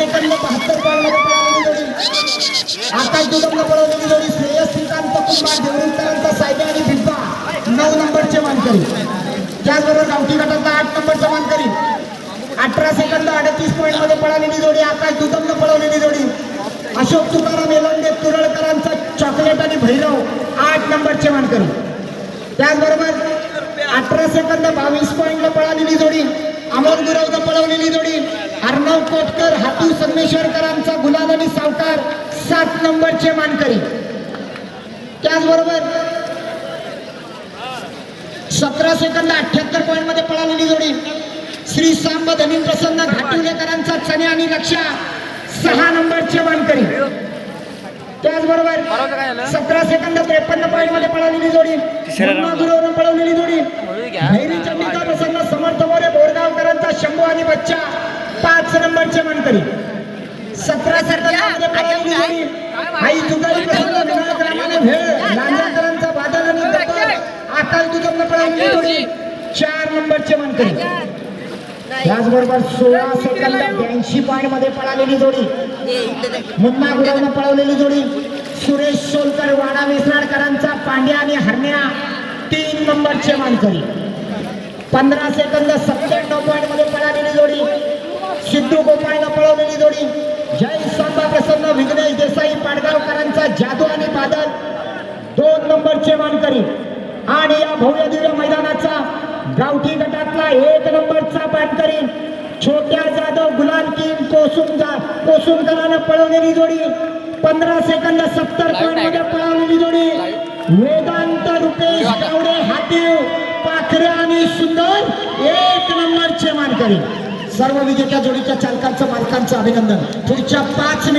Second बहात्तर आकाश दुदमला पळवलेली जोडी. श्रेयस श्रीकांत कुंभार देवरीकरांचा सायबे आणि भिंपा नऊ नंबरचे मानकरी. त्याचबरोबर गावठी गटातला आठ नंबरचा मानकरी. अठरा सेकंद अडतीस पॉईंट पॉईंटमध्ये पळालेली जोडी. आकाश दुदमनं पळवलेली जोडी. अशोक तुकाराम एलंडे तुरळकरांचा चॉकलेट आणि भैरव आठ नंबरचे मानकरी. त्याचबरोबर अठरा सेकंद बावीस पॉईंटला पळालेली जोडी. अमोल गुरवनं पळवलेली जोडी. अर्णव कोटकर हातू संगमेश्वरकरांचा गुलाल आणि सावकार सात नंबरचे मानकरी. त्याचबरोबर सतरा सेकंद अठ्याहत्तर पॉईंटमध्ये पळालेली जोडी श्री सांब धनी प्रसन्न घाटुलेकरांचा चणे आणि लक्षा सहा नंबरचे मानकरी. त्याचबरोबर सतरा सेकंद त्रेपन्न पॉईंटमध्ये पळालेली जोडी पळवलेली जोडी समर्थ मोरे बोरगावकरांचा शंभू आणि बच्चा. पाच नंबरचे मानकरी सतरा आई भेळ. लांजरकरांचा बादल आणि पळालेली जोडी चार नंबरचे मानकरी त्याचबरोबर सोळा सेकंद ब्याऐंशी पॉईंटमध्ये पळालेली जोडी. मुन्ना गुरावनं पळवलेली जोडी. सुरेश सोलकर वाडा वेसराडकरांचा पांड्या आणि हरण्या. तीन नंबरचे मानकरी पंधरा सेकंद सत्त्याण्णव पॉईंटमध्ये पळालेली जोडी. सिद्धू गोपाळनं पळवलेली जोडी. जय सांबा प्रसन्न विघ्नेश देसाई पाडगावकरांचा जादू आणि बादल. दोन नंबरचे मानकरी. आणि या भव्य दिव्य मैदानाचा गावठी गटातला एक नंबरचा मानकरी. छोट्या जाधव गुलाल किंग कोसुंजा कोसुंकरानं पळवलेली जोडी. पंधरा सेकंद सत्तर पॉईंटमध्ये पळवलेली जोडी. वेदांत रुपेश गावडे हातीव पाखरे आणि सुंदर एक नंबरचे मानकरी. सर्व विजेत्या जोडीच्या चालकांचं मालकांचं अभिनंदन. पुढच्या पाच मिनिट